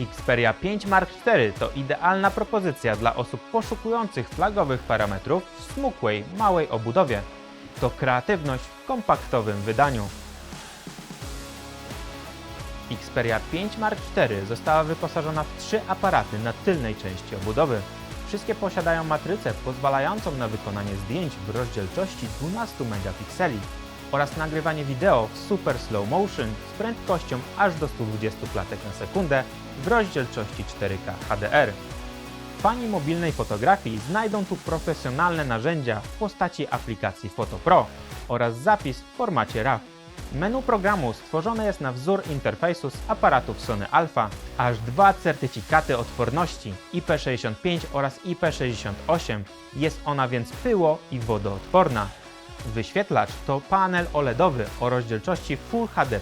Xperia 5 Mark IV to idealna propozycja dla osób poszukujących flagowych parametrów w smukłej, małej obudowie. To kreatywność w kompaktowym wydaniu. Xperia 5 Mark IV została wyposażona w trzy aparaty na tylnej części obudowy. Wszystkie posiadają matrycę pozwalającą na wykonanie zdjęć w rozdzielczości 12 megapikseli oraz nagrywanie wideo w super slow motion z prędkością aż do 120 klatek na sekundę w rozdzielczości 4K HDR. Fani mobilnej fotografii znajdą tu profesjonalne narzędzia w postaci aplikacji Photo Pro oraz zapis w formacie RAW. Menu programu stworzone jest na wzór interfejsu z aparatów Sony Alpha, aż dwa certyfikaty odporności IP65 oraz IP68. Jest ona więc pyło i wodoodporna. Wyświetlacz to panel OLEDowy o rozdzielczości Full HD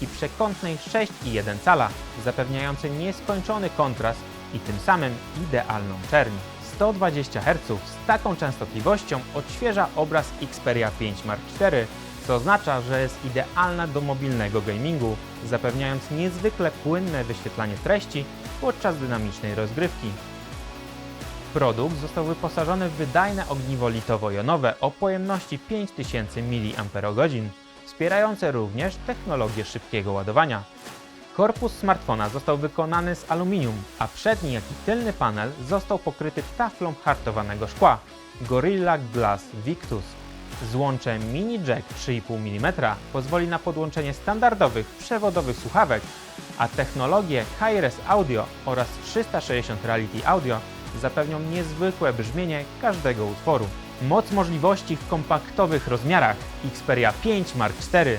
i przekątnej 6,1 cala, zapewniający nieskończony kontrast i tym samym idealną czerń. 120 Hz z taką częstotliwością odświeża obraz Xperia 5 Mark IV, co oznacza, że jest idealna do mobilnego gamingu, zapewniając niezwykle płynne wyświetlanie treści podczas dynamicznej rozgrywki. Produkt został wyposażony w wydajne ogniwo litowo-jonowe o pojemności 5000 mAh, wspierające również technologię szybkiego ładowania. Korpus smartfona został wykonany z aluminium, a przedni jak i tylny panel został pokryty taflą hartowanego szkła Gorilla Glass Victus. Złącze mini jack 3,5 mm pozwoli na podłączenie standardowych przewodowych słuchawek, a technologie Hi-Res Audio oraz 360 Reality Audio zapewnią niezwykłe brzmienie każdego utworu. Moc możliwości w kompaktowych rozmiarach Xperia 5 Mark IV